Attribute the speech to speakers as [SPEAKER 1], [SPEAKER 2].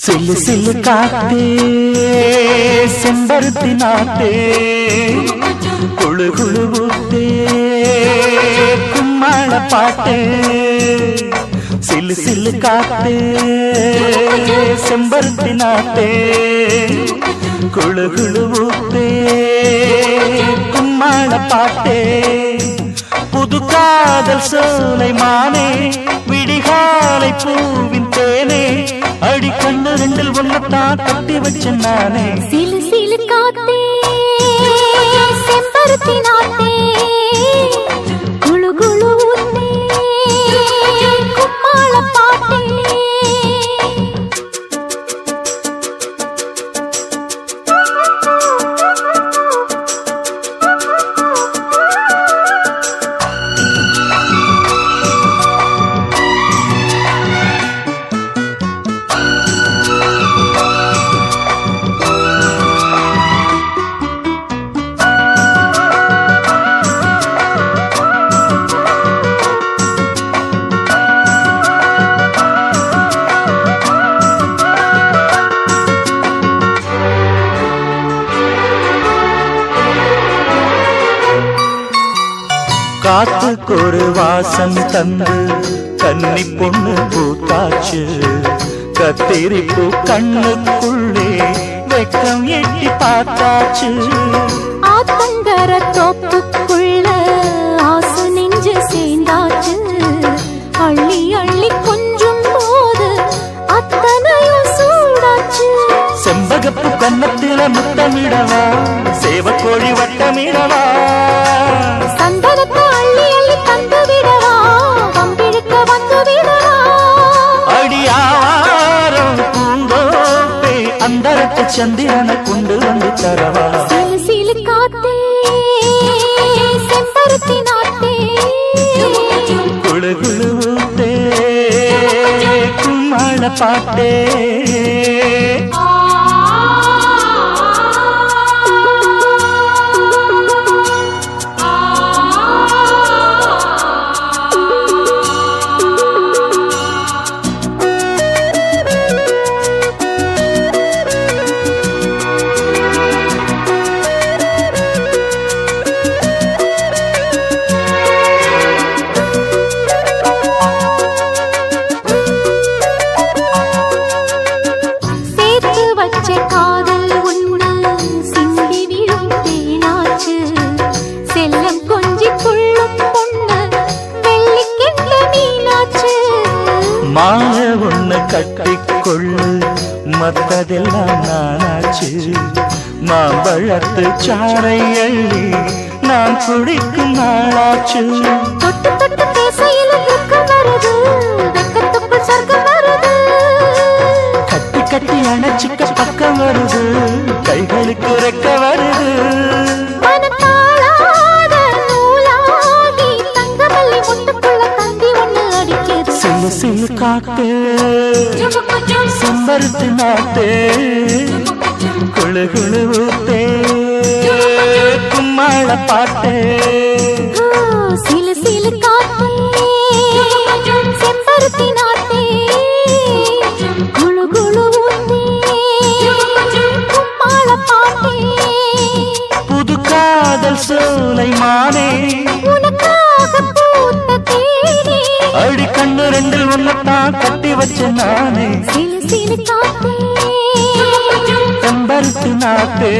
[SPEAKER 1] சில்லு சில்லு காத்தே செம்பருத்தி நாத்தே குழு குழு ஊத்தே கும்மாள பாட்டே சில்லு சில்லு காத்தே செம்பருத்தி நாத்தே குழு குழு ஊத்தே கும்மாள பாட்டே புது காதல் சோலை மானே விடிகாலை பூவின் தேனே அடி கண்ணு ரெண்டில் ஒன்னத்தான் கட்டி வச்ச நானே.
[SPEAKER 2] சிலு சிலு காத்தே
[SPEAKER 1] காத்துக்கு ஒரு வாசம் தந்து கன்னி பொண்ணு பூத்தாச்சு. கத்திரிப்பு கண்ணுக்குள்ளே வெக்கம் எட்டி பார்த்தாச்சு.
[SPEAKER 2] ஆத்தங்கர தோப்புக்குள்ள ஆசு நெஞ்சு சேர்ந்தாச்சு. அள்ளி அள்ளி கொஞ்சும் போது அத்தனையும் சூடாச்சு.
[SPEAKER 1] செம்பகப்பு கன்னத்தில முத்தமிடவா? சேவக்கோழி வட்டமிடவா? அந்தரட்டு சந்திரனை கொண்டு வந்து தரவா?
[SPEAKER 2] சிலு காத்தே செம்பருத்தி நாட்டே
[SPEAKER 1] குழு கும்மாள பாட்டே மத்ததெல்லாம் நானாச்சு. மாம்பழத்து சாறை அள்ளி நான் குடிக்கும் நாளாச்சு.
[SPEAKER 2] தொட்டு தொட்டு பேசையில வருது வெக்கத்துக்குள் சொர்க்கம் வருது.
[SPEAKER 1] கட்டி கட்டி அணைச்சிக்க பக்கம் வருது. கைகளுக்கு ரெக்க வருது. சிலு சிலு காட்டு செம்பருத்து நாட்டு குழு குழு ஊத்தே. கும்மாள பாட்டு
[SPEAKER 2] சிலு சிலு காத்தே. செம்பருத்தி நாட்டே குளு குளு ஊத்தே.
[SPEAKER 1] புது காதல் சோலை மானே. அடி கண்ணு ரெண்டில் ஒன்னத்தான் கட்டி வச்ச நானே. செம்பருத்து நாட்டு